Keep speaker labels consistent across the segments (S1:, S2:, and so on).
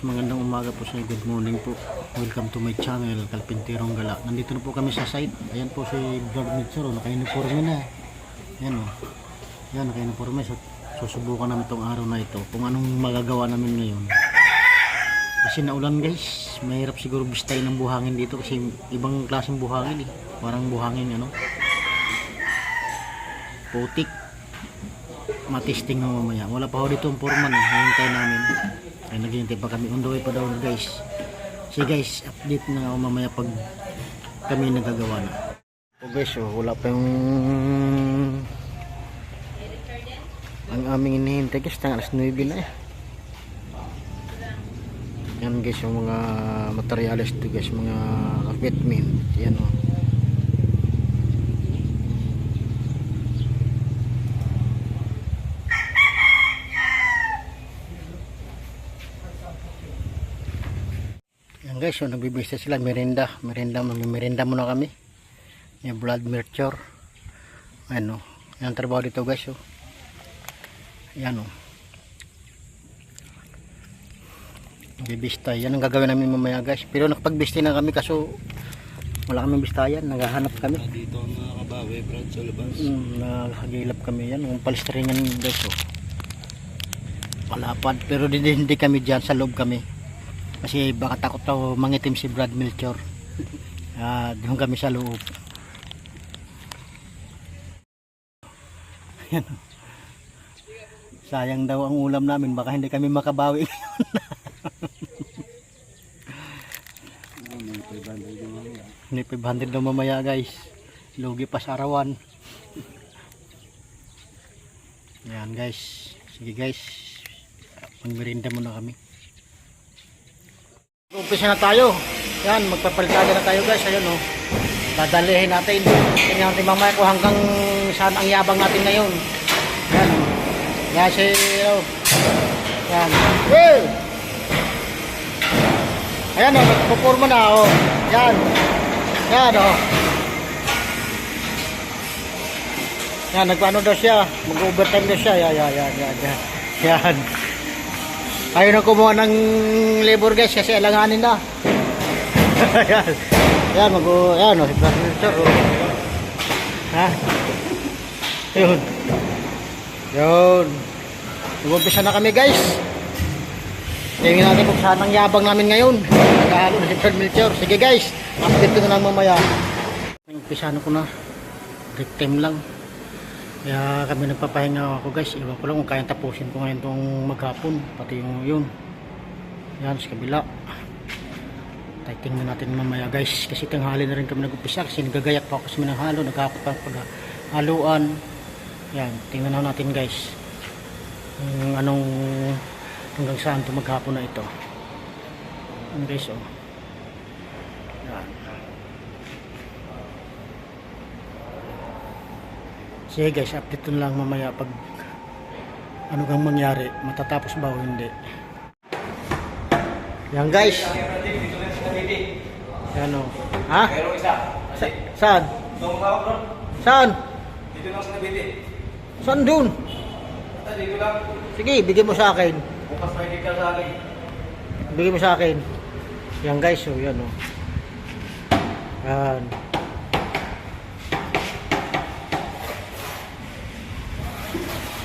S1: magandang umaga po sa inyo. Good morning po. Welcome to my channel, Kalpinterong Gala. Nandito na po kami sa site. Ayan po si Vlog Mitsuro, naka-uniforme na. Ayan o. Ayan, naka-uniforme. So, susubukan namin itong araw na ito kung anong magagawa namin ngayon. Kasi naulan guys, mahirap siguro bistayin ng buhangin dito kasi ibang klaseng buhangin eh. Parang buhangin ano. Putik. Matisting mo mamaya. Wala pa ho dito ang foreman eh. Hintay namin. Ay naghihintay pa kami. On the way pa daw guys. So guys, update na ako mamaya pag kami nagagawa na. So guys, oh, wala pa yung ang aming inihintay guys. Tang alas 9 na eh. Yan guys, yung mga materials to guys, mga equipment. Yan oh. Guys, so nagbibista sila merinda. Merinda, mag-merinda muna kami. Yung blood mercure. Ano, yan ang trabaho dito guys. Oh. Yan oh. Bibista. Yan ang gagawin namin mamaya guys. Pero nakapagbisti na kami kaso wala kaming bistayan. Naghahanap kami.
S2: Dito ang mga kabawi, Brad, sa labas.
S1: Mm, nakagilap kami yan. Yung palistringan guys oh. Palapad. Pero hindi, hindi kami dyan. Sa loob kami. Kasi baka takot daw mangitim si Brad Melchor. Ah, doon kami sa loob. Yan. Sayang daw ang ulam namin. Baka hindi kami makabawi.
S2: May 500 yung mga yan.
S1: Hindi 500 daw mamaya guys. Lugi pa sa arawan. Yan guys. Sige guys. Magmerinda muna kami. Umpisa na tayo. Yan, magpapalitada na tayo guys. Ayun oh. Dadalihin natin. Tingnan natin mamaya kung hanggang saan ang yabang natin ngayon. Yan. oh. Yan si... Oh. Yan. Hey! Ayan o, nagpupurma na o. Yan. Yan o. Yan, nagpaano daw siya. Mag-overtime daw siya. Yan, yan, yan, yan. Yan. yan. Ayaw na kumuha ng labor guys kasi alanganin na. yan. Yan, mag Yan o, si Professor o. Ha? Yun. Yun. Nag-umpisa na kami guys. Tingnan natin kung saan ang yabang namin ngayon. Nagahalo na si Fred Melchor. Sige guys, update ko na lang mamaya. Umpisa na ko na. Break time lang. Kaya kami nagpapahinga ako guys. Iwan ko lang kung kayang tapusin ko ngayon itong maghapon. Pati yung yun. Yan sa kabila. Tay tingnan natin mamaya guys. Kasi tanghali na rin kami nag-umpisa. Kasi nagagayak pa ako kasi ng halo. Nagkakap pa pag haluan. Yan, tingnan na natin guys. Kung anong hanggang saan ito maghapon na ito ang guys oh yan sige guys update na lang mamaya pag ano kang mangyari matatapos ba o hindi yan guys yan oh ha? Sa- saan? Saan?
S2: Dito lang sa Nabiti.
S1: saan dun?
S2: Dito lang.
S1: sige bigyan mo sa akin
S2: Bukas may dito sa akin.
S1: bigyan mo sa akin yan guys oh yan oh yan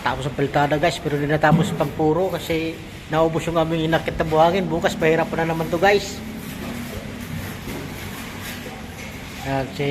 S1: tapos ang palitada guys pero hindi natapos pang puro kasi naubos yung aming inakit na buhangin. Bukas pahirap na naman to guys. Si